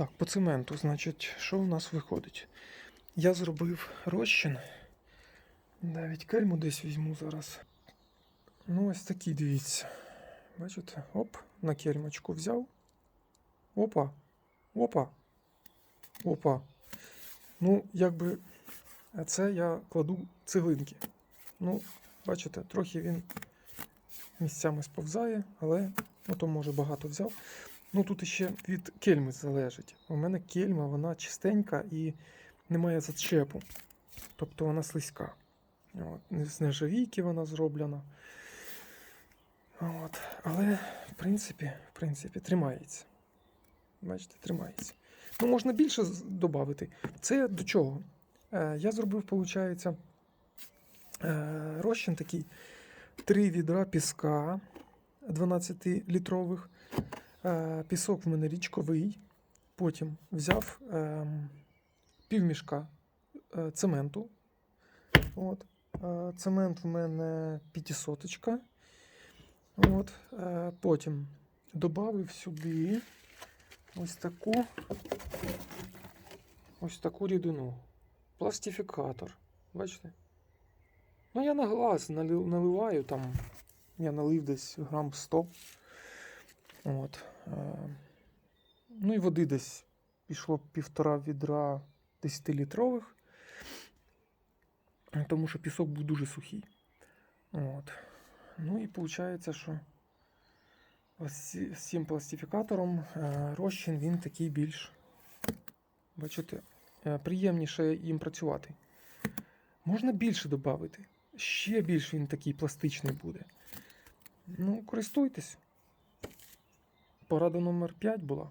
Так, по цементу, значить, що у нас виходить? Я зробив розчин. Навіть кельму десь візьму зараз. Ну, ось такий, дивіться. Бачите? Оп, на кельмочку взяв. Опа. Опа. Опа. Ну, якби. Це я кладу цеглинки. Ну, бачите, трохи він місцями сповзає, але ну, то може багато взяв. Ну тут іще від кельми залежить. У мене кельма, вона чистенька і немає зачепу. Тобто вона слизька. От, з нержавійки вона зроблена. От. Але, в принципі, в принципі, тримається. Бачите, тримається. Ну, можна більше додати. Це до чого? Е, я зробив, виходить, е, розчин такий. Три відра піска 12-літрових. Е, Пісок в мене річковий. Потім взяв е, півмішка е, цементу. От. Е, цемент в мене п'ятисоточка. От. Потім додав сюди ось таку ось таку рідину. Пластифікатор. Бачите? Ну, я на глаз наливаю там. Я налив десь грам 100. От. Е, ну і води десь пішло півтора відра 10-літрових. Тому що пісок був дуже сухий. От. Ну і виходить, що ось з цим пластифікатором е, розчин він такий більш, бачите, е, приємніше їм працювати. Можна більше додати. Ще більш він такий пластичний буде. Ну, користуйтесь. Порада номер 5 була.